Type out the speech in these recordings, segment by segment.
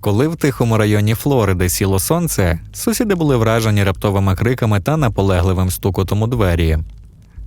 Коли в тихому районі Флориди сіло сонце, сусіди були вражені раптовими криками та наполегливим стукотом у двері.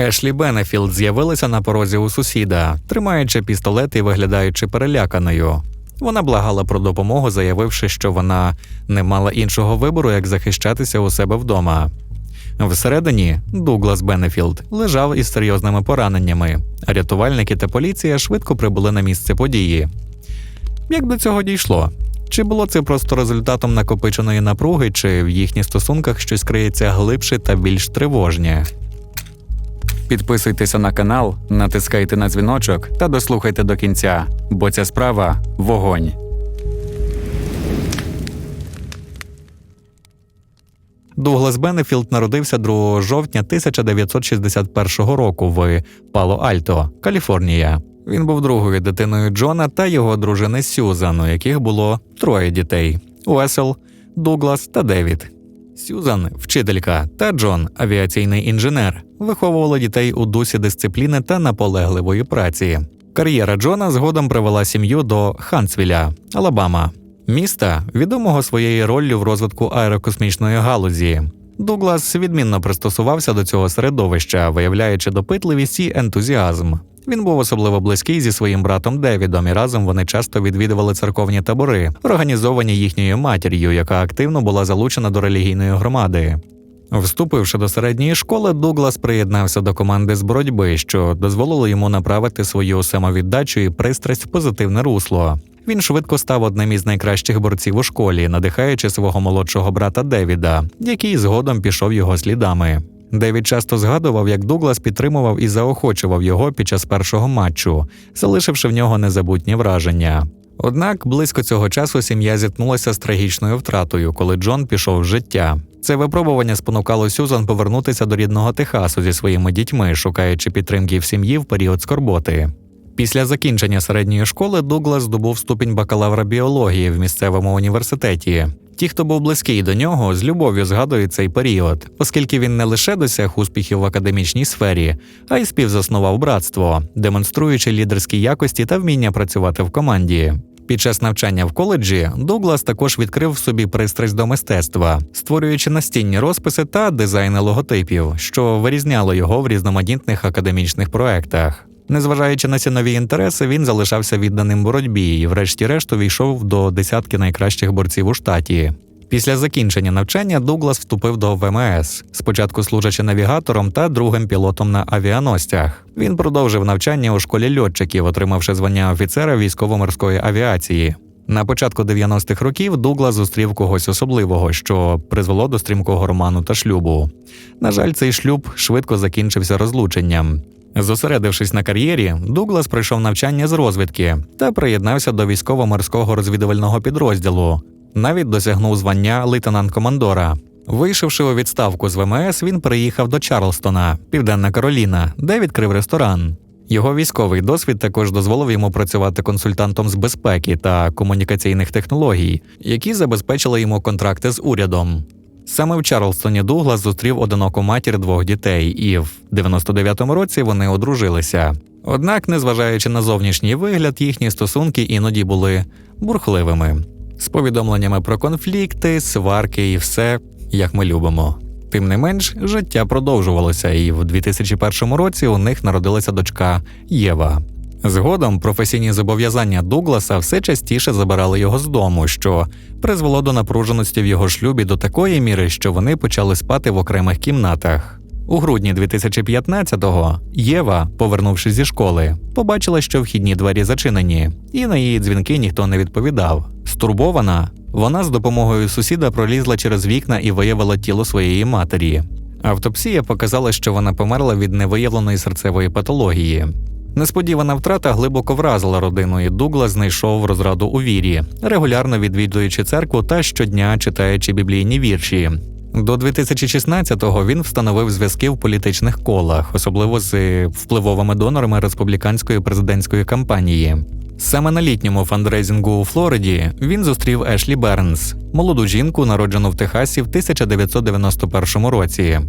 Ешлі Бенефілд з'явилася на порозі у сусіда, тримаючи пістолет і виглядаючи переляканою. Вона благала про допомогу, заявивши, що вона не мала іншого вибору, як захищатися у себе вдома. Всередині Дуглас Бенефілд лежав із серйозними пораненнями. Рятувальники та поліція швидко прибули на місце події. Як до цього дійшло? Чи було це просто результатом накопиченої напруги, чи в їхніх стосунках щось криється глибше та більш тривожнє? Підписуйтеся на канал, натискайте на дзвіночок та дослухайте до кінця, бо ця справа вогонь. Дуглас Бенефілд народився 2 жовтня 1961 року в Пало-Альто, Каліфорнія. Він був другою дитиною Джона та його дружини Сюзан, у яких було троє дітей: Уесел, Дуглас та Девід. Сюзан, вчителька, та Джон, авіаційний інженер, виховували дітей у дусі дисципліни та наполегливої праці. Кар'єра Джона згодом привела сім'ю до Хансвіля, Алабама, міста, відомого своєю роллю в розвитку аерокосмічної галузі. Дуглас відмінно пристосувався до цього середовища, виявляючи допитливість і ентузіазм. Він був особливо близький зі своїм братом Девідом, і разом вони часто відвідували церковні табори, організовані їхньою матір'ю, яка активно була залучена до релігійної громади. Вступивши до середньої школи, Дуглас приєднався до команди з боротьби, що дозволило йому направити свою самовіддачу і пристрасть в позитивне русло. Він швидко став одним із найкращих борців у школі, надихаючи свого молодшого брата Девіда, який згодом пішов його слідами. Девід часто згадував, як Дуглас підтримував і заохочував його під час першого матчу, залишивши в нього незабутні враження. Однак близько цього часу сім'я зіткнулася з трагічною втратою, коли Джон пішов з життя. Це випробування спонукало Сюзан повернутися до рідного Техасу зі своїми дітьми, шукаючи підтримки в сім'ї в період скорботи. Після закінчення середньої школи Дуглас здобув ступінь бакалавра біології в місцевому університеті. Ті, хто був близький до нього, з любов'ю згадують цей період, оскільки він не лише досяг успіхів в академічній сфері, а й співзаснував братство, демонструючи лідерські якості та вміння працювати в команді. Під час навчання в коледжі Дуглас також відкрив в собі пристрасть до мистецтва, створюючи настінні розписи та дизайни логотипів, що вирізняло його в різноманітних академічних проектах. Незважаючи на ці нові інтереси, він залишався відданим боротьбі і, врешті-решт, увійшов до десятки найкращих борців у штаті. Після закінчення навчання Дуглас вступив до ВМС, спочатку служачи навігатором та другим пілотом на авіаностях. Він продовжив навчання у школі льотчиків, отримавши звання офіцера військово-морської авіації. На початку 90-х років Дуглас зустрів когось особливого, що призвело до стрімкого роману та шлюбу. На жаль, цей шлюб швидко закінчився розлученням. Зосередившись на кар'єрі, Дуглас пройшов навчання з розвідки та приєднався до військово-морського розвідувального підрозділу. Навіть досягнув звання лейтенант-командора. Вийшовши у відставку з ВМС, він приїхав до Чарлстона, Південна Кароліна, де відкрив ресторан. Його військовий досвід також дозволив йому працювати консультантом з безпеки та комунікаційних технологій, які забезпечили йому контракти з урядом. Саме в Чарлстоні Дуглас зустрів одиноку матір двох дітей, і в 99-му році вони одружилися. Однак, незважаючи на зовнішній вигляд, їхні стосунки іноді були бурхливими, з повідомленнями про конфлікти, сварки і все, як ми любимо. Тим не менш, життя продовжувалося, і в 2001 році у них народилася дочка Єва. Згодом професійні зобов'язання Дугласа все частіше забирали його з дому, що призвело до напруженості в його шлюбі до такої міри, що вони почали спати в окремих кімнатах. У грудні 2015-го Єва, повернувшись зі школи, побачила, що вхідні двері зачинені, і на її дзвінки ніхто не відповідав. Стурбована, вона з допомогою сусіда пролізла через вікна і виявила тіло своєї матері. Автопсія показала, що вона померла від невиявленої серцевої патології. Несподівана втрата глибоко вразила родину, і Дуглас знайшов розраду у вірі, регулярно відвідуючи церкву та щодня читаючи біблійні вірші. До 2016-го він встановив зв'язки в політичних колах, особливо з впливовими донорами республіканської президентської кампанії. Саме на літньому фандрейзингу у Флориді він зустрів Ешлі Бернс, молоду жінку, народжену в Техасі в 1991 році.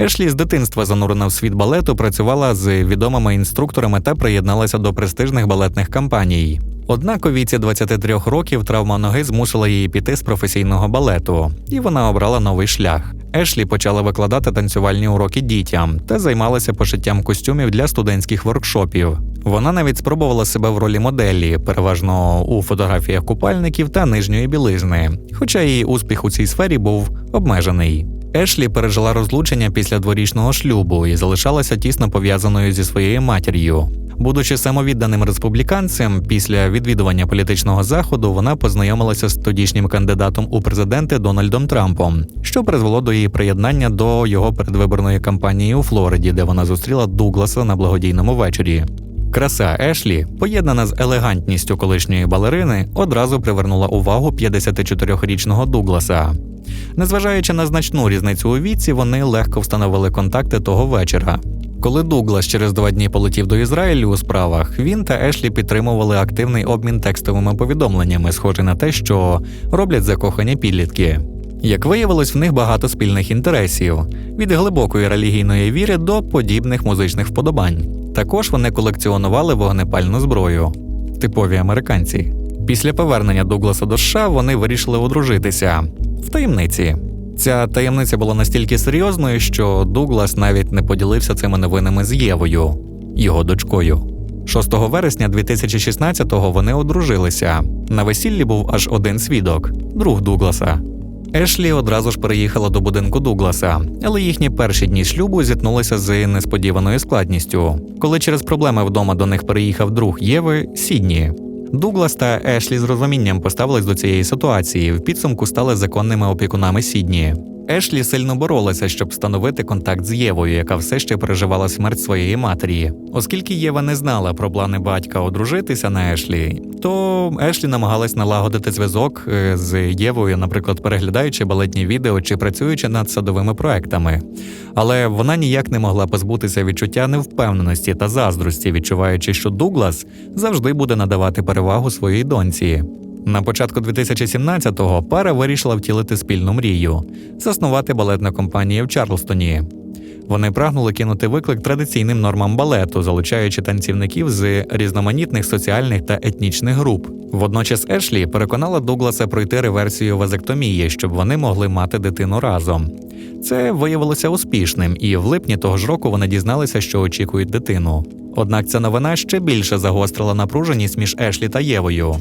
Ешлі з дитинства занурена в світ балету, працювала з відомими інструкторами та приєдналася до престижних балетних кампаній. Однак у віці 23 років травма ноги змусила її піти з професійного балету, і вона обрала новий шлях. Ешлі почала викладати танцювальні уроки дітям та займалася пошиттям костюмів для студентських воркшопів. Вона навіть спробувала себе в ролі моделі, переважно у фотографіях купальників та нижньої білизни, хоча її успіх у цій сфері був обмежений. Ешлі пережила розлучення після дворічного шлюбу і залишалася тісно пов'язаною зі своєю матір'ю. Будучи самовідданим республіканцем, після відвідування політичного заходу вона познайомилася з тодішнім кандидатом у президенти Дональдом Трампом, що призвело до її приєднання до його передвиборної кампанії у Флориді, де вона зустріла Дугласа на благодійному вечорі. Краса Ешлі, поєднана з елегантністю колишньої балерини, одразу привернула увагу 54-річного Дугласа. Незважаючи на значну різницю у віці, вони легко встановили контакти того вечора. Коли Дуглас через два дні полетів до Ізраїлю у справах, він та Ешлі підтримували активний обмін текстовими повідомленнями, схожий на те, що роблять закохані підлітки. Як виявилось, в них багато спільних інтересів від глибокої релігійної віри до подібних музичних вподобань. Також вони колекціонували вогнепальну зброю, типові американці. Після повернення Дугласа до США вони вирішили одружитися в таємниці. Ця таємниця була настільки серйозною, що Дуглас навіть не поділився цими новинами з Євою, його дочкою. 6 вересня 2016-го вони одружилися. На весіллі був аж один свідок друг Дугласа. Ешлі одразу ж переїхала до будинку Дугласа, але їхні перші дні шлюбу зіткнулися з несподіваною складністю, коли через проблеми вдома до них переїхав друг Єви Сідні. Дуглас та Ешлі з розумінням поставились до цієї ситуації. В підсумку стали законними опікунами Сідні. Ешлі сильно боролася, щоб встановити контакт з Євою, яка все ще переживала смерть своєї матері. Оскільки Єва не знала про плани батька одружитися на Ешлі, то Ешлі намагалась налагодити зв'язок е, з Євою, наприклад, переглядаючи балетні відео чи працюючи над садовими проектами. Але вона ніяк не могла позбутися відчуття невпевненості та заздрості, відчуваючи, що Дуглас завжди буде надавати перевагу своїй доньці. На початку 2017-го пара вирішила втілити спільну мрію заснувати балетну компанію в Чарлстоні. Вони прагнули кинути виклик традиційним нормам балету, залучаючи танцівників з різноманітних соціальних та етнічних груп. Водночас Ешлі переконала Дугласа пройти реверсію вазектомії, щоб вони могли мати дитину разом. Це виявилося успішним, і в липні того ж року вони дізналися, що очікують дитину. Однак ця новина ще більше загострила напруженість між Ешлі та Євою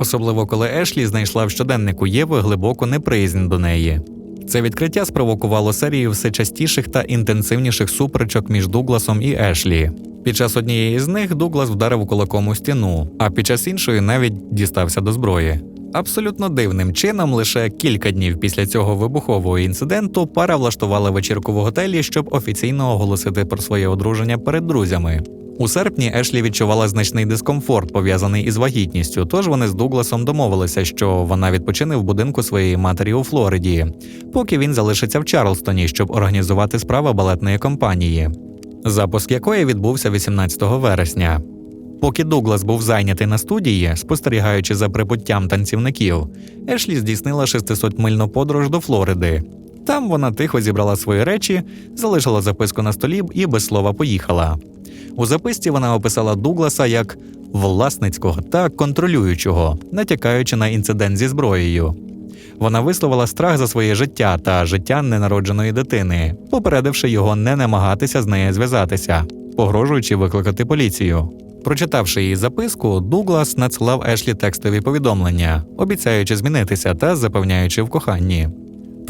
особливо коли Ешлі знайшла в щоденнику Єви глибоку неприязнь до неї. Це відкриття спровокувало серію все частіших та інтенсивніших суперечок між Дугласом і Ешлі. Під час однієї з них Дуглас вдарив кулаком у стіну, а під час іншої навіть дістався до зброї. Абсолютно дивним чином, лише кілька днів після цього вибухового інциденту пара влаштувала вечірку в готелі, щоб офіційно оголосити про своє одруження перед друзями. У серпні Ешлі відчувала значний дискомфорт, пов'язаний із вагітністю. Тож вони з Дугласом домовилися, що вона відпочине в будинку своєї матері у Флориді, поки він залишиться в Чарлстоні, щоб організувати справи балетної компанії, запуск якої відбувся 18 вересня. Поки Дуглас був зайнятий на студії, спостерігаючи за прибуттям танцівників, Ешлі здійснила 600-мильну подорож до Флориди. Там вона тихо зібрала свої речі, залишила записку на столі і без слова поїхала. У записці вона описала Дугласа як власницького та контролюючого, натякаючи на інцидент зі зброєю. Вона висловила страх за своє життя та життя ненародженої дитини, попередивши його не намагатися з нею зв'язатися, погрожуючи викликати поліцію. Прочитавши її записку, Дуглас надсилав Ешлі текстові повідомлення, обіцяючи змінитися та запевняючи в коханні.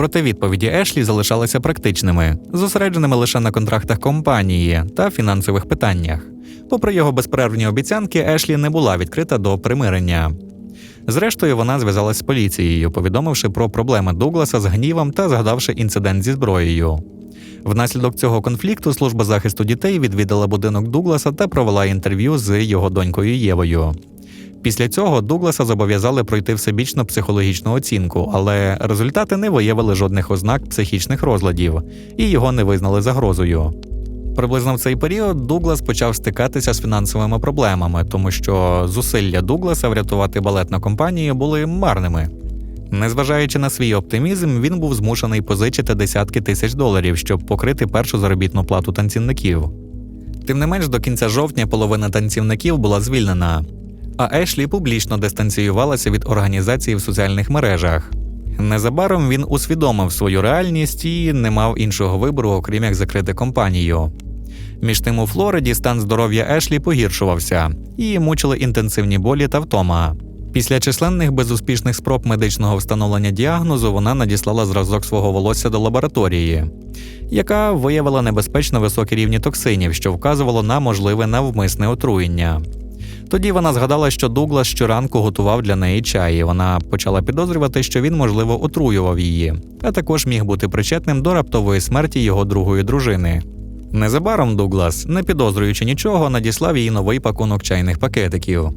Проте відповіді Ешлі залишалися практичними, зосередженими лише на контрактах компанії та фінансових питаннях. Попри його безперервні обіцянки, Ешлі не була відкрита до примирення. Зрештою, вона зв'язалась з поліцією, повідомивши про проблеми Дугласа з гнівом та згадавши інцидент зі зброєю. Внаслідок цього конфлікту служба захисту дітей відвідала будинок Дугласа та провела інтерв'ю з його донькою Євою. Після цього Дугласа зобов'язали пройти всебічну психологічну оцінку, але результати не виявили жодних ознак психічних розладів і його не визнали загрозою. Приблизно в цей період Дуглас почав стикатися з фінансовими проблемами, тому що зусилля Дугласа врятувати балетну компанію були марними. Незважаючи на свій оптимізм, він був змушений позичити десятки тисяч доларів, щоб покрити першу заробітну плату танцівників. Тим не менш, до кінця жовтня половина танцівників була звільнена, а Ешлі публічно дистанціювалася від організації в соціальних мережах. Незабаром він усвідомив свою реальність і не мав іншого вибору, окрім як закрити компанію. Між тим у Флориді стан здоров'я Ешлі погіршувався, її мучили інтенсивні болі та втома. Після численних безуспішних спроб медичного встановлення діагнозу вона надіслала зразок свого волосся до лабораторії, яка виявила небезпечно високі рівні токсинів, що вказувало на можливе навмисне отруєння. Тоді вона згадала, що Дуглас щоранку готував для неї чай, і вона почала підозрювати, що він, можливо, отруював її, а також міг бути причетним до раптової смерті його другої дружини. Незабаром Дуглас, не підозрюючи нічого, надіслав їй новий пакунок чайних пакетиків.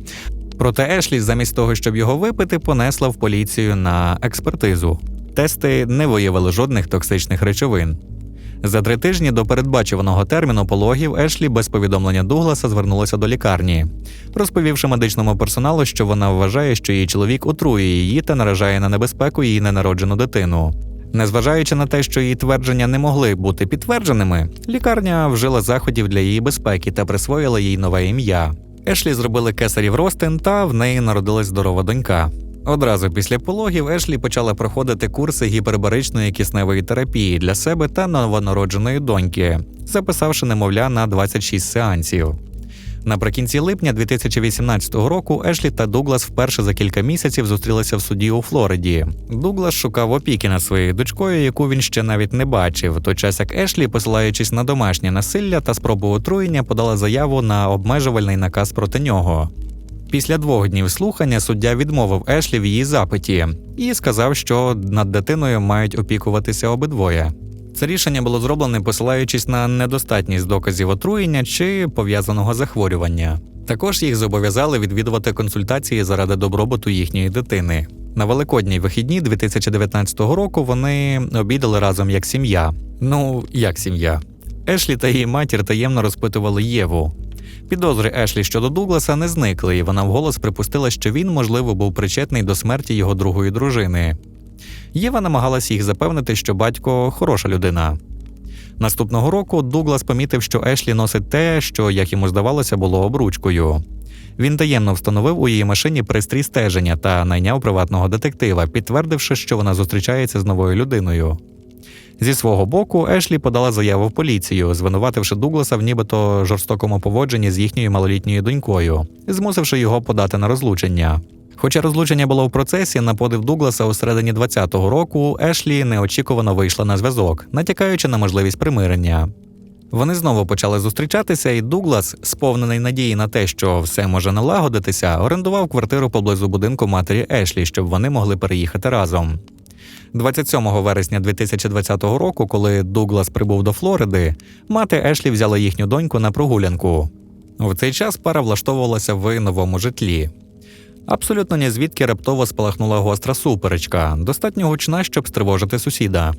Проте Ешлі, замість того, щоб його випити, понесла в поліцію на експертизу. Тести не виявили жодних токсичних речовин. За три тижні до передбачуваного терміну пологів Ешлі без повідомлення Дугласа звернулася до лікарні, розповівши медичному персоналу, що вона вважає, що її чоловік отрує її та наражає на небезпеку її ненароджену дитину. Незважаючи на те, що її твердження не могли бути підтвердженими, лікарня вжила заходів для її безпеки та присвоїла їй нове ім'я. Ешлі зробили кесарів ростин, та в неї народилась здорова донька. Одразу після пологів Ешлі почала проходити курси гіпербаричної кисневої терапії для себе та новонародженої доньки, записавши немовля на 26 сеансів. Наприкінці липня 2018 року Ешлі та Дуглас вперше за кілька місяців зустрілися в суді у Флориді. Дуглас шукав опіки над своєю дочкою, яку він ще навіть не бачив. Той час як Ешлі, посилаючись на домашнє насилля та спробу отруєння, подала заяву на обмежувальний наказ проти нього. Після двох днів слухання суддя відмовив Ешлі в її запиті і сказав, що над дитиною мають опікуватися обидвоє. Це рішення було зроблене, посилаючись на недостатність доказів отруєння чи пов'язаного захворювання. Також їх зобов'язали відвідувати консультації заради добробуту їхньої дитини. На великодній вихідні 2019 року вони обідали разом як сім'я. Ну, як сім'я. Ешлі та її матір таємно розпитували Єву. Підозри Ешлі щодо Дугласа не зникли, і вона вголос припустила, що він, можливо, був причетний до смерті його другої дружини. Єва намагалась їх запевнити, що батько хороша людина. Наступного року Дуглас помітив, що Ешлі носить те, що, як йому здавалося, було обручкою. Він таємно встановив у її машині пристрій стеження та найняв приватного детектива, підтвердивши, що вона зустрічається з новою людиною. Зі свого боку, Ешлі подала заяву в поліцію, звинувативши Дугласа в нібито жорстокому поводженні з їхньою малолітньою донькою, змусивши його подати на розлучення. Хоча розлучення було в процесі, на подив Дугласа у середині 20-го року Ешлі неочікувано вийшла на зв'язок, натякаючи на можливість примирення. Вони знову почали зустрічатися, і Дуглас, сповнений надії на те, що все може налагодитися, орендував квартиру поблизу будинку матері Ешлі, щоб вони могли переїхати разом. 27 вересня 2020 року, коли Дуглас прибув до Флориди, мати Ешлі взяла їхню доньку на прогулянку. В цей час пара влаштовувалася в новому житлі. Абсолютно ні звідки раптово спалахнула гостра суперечка, достатньо гучна, щоб стривожити сусіда.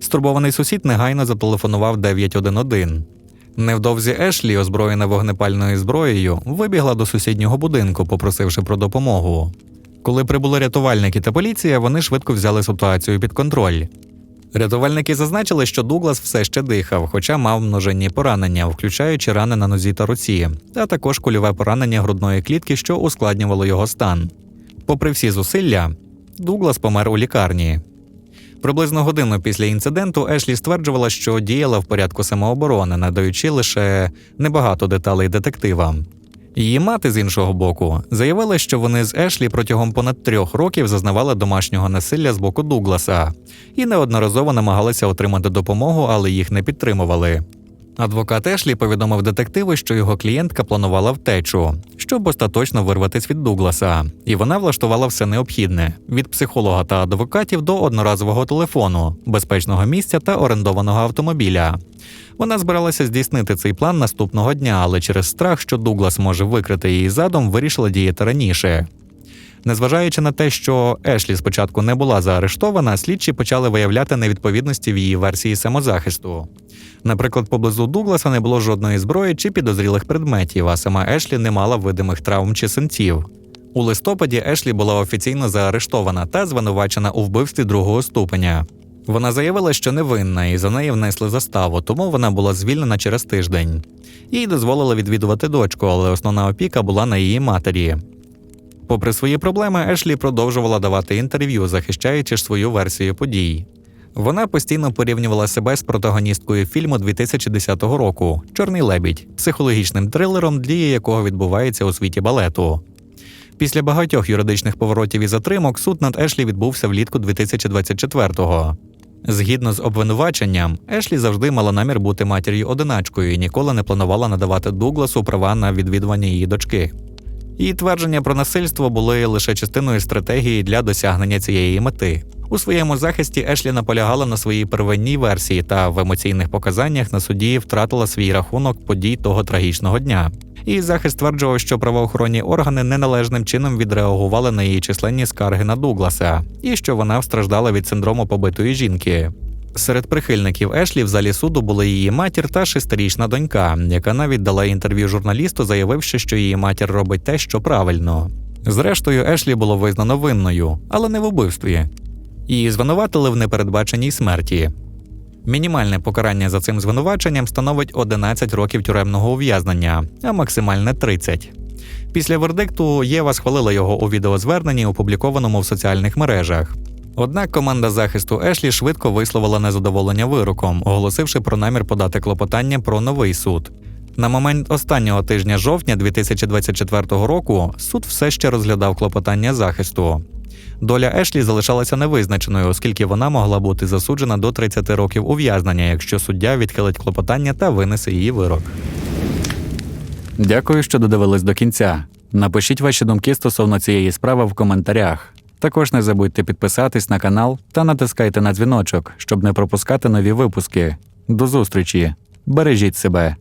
Стурбований сусід негайно зателефонував 911. Невдовзі Ешлі, озброєна вогнепальною зброєю, вибігла до сусіднього будинку, попросивши про допомогу. Коли прибули рятувальники та поліція, вони швидко взяли ситуацію під контроль. Рятувальники зазначили, що Дуглас все ще дихав, хоча мав множинні поранення, включаючи рани на нозі та руці, а також кульове поранення грудної клітки, що ускладнювало його стан. Попри всі зусилля, Дуглас помер у лікарні. Приблизно годину після інциденту Ешлі стверджувала, що діяла в порядку самооборони, надаючи лише небагато деталей детективам. Її мати з іншого боку заявила, що вони з Ешлі протягом понад трьох років зазнавали домашнього насилля з боку Дугласа і неодноразово намагалися отримати допомогу, але їх не підтримували. Адвокат Ешлі повідомив детективу, що його клієнтка планувала втечу, щоб остаточно вирватися від Дугласа, і вона влаштувала все необхідне від психолога та адвокатів до одноразового телефону, безпечного місця та орендованого автомобіля. Вона збиралася здійснити цей план наступного дня, але через страх, що Дуглас може викрити її задом, вирішила діяти раніше. Незважаючи на те, що Ешлі спочатку не була заарештована, слідчі почали виявляти невідповідності в її версії самозахисту. Наприклад, поблизу Дугласа не було жодної зброї чи підозрілих предметів, а сама Ешлі не мала видимих травм чи синців. У листопаді Ешлі була офіційно заарештована та звинувачена у вбивстві другого ступеня. Вона заявила, що невинна, і за неї внесли заставу, тому вона була звільнена через тиждень. Їй дозволили відвідувати дочку, але основна опіка була на її матері. Попри свої проблеми, Ешлі продовжувала давати інтерв'ю, захищаючи ж свою версію подій. Вона постійно порівнювала себе з протагоністкою фільму 2010 року Чорний лебідь, психологічним трилером, дія якого відбувається у світі балету. Після багатьох юридичних поворотів і затримок суд над Ешлі відбувся влітку 2024-го. Згідно з обвинуваченням, Ешлі завжди мала намір бути матір'ю одиначкою і ніколи не планувала надавати Дугласу права на відвідування її дочки. Її твердження про насильство були лише частиною стратегії для досягнення цієї мети. У своєму захисті Ешлі наполягала на своїй первинній версії та в емоційних показаннях на суді втратила свій рахунок подій того трагічного дня. Її захист стверджував, що правоохоронні органи неналежним чином відреагували на її численні скарги на Дугласа, і що вона страждала від синдрому побитої жінки. Серед прихильників Ешлі в залі суду були її матір та шестирічна донька, яка навіть дала інтерв'ю журналісту, заявивши, що її матір робить те, що правильно. Зрештою, Ешлі було визнано винною, але не в убивстві. Її звинуватили в непередбаченій смерті. Мінімальне покарання за цим звинуваченням становить 11 років тюремного ув'язнення, а максимальне 30. Після вердикту Єва схвалила його у відеозверненні, опублікованому в соціальних мережах. Однак команда захисту Ешлі швидко висловила незадоволення вироком, оголосивши про намір подати клопотання про новий суд. На момент останнього тижня жовтня 2024 року суд все ще розглядав клопотання захисту. Доля Ешлі залишалася невизначеною, оскільки вона могла бути засуджена до 30 років ув'язнення, якщо суддя відхилить клопотання та винесе її вирок. Дякую, що додивились до кінця. Напишіть ваші думки стосовно цієї справи в коментарях. Також не забудьте підписатись на канал та натискайте на дзвіночок, щоб не пропускати нові випуски. До зустрічі! Бережіть себе!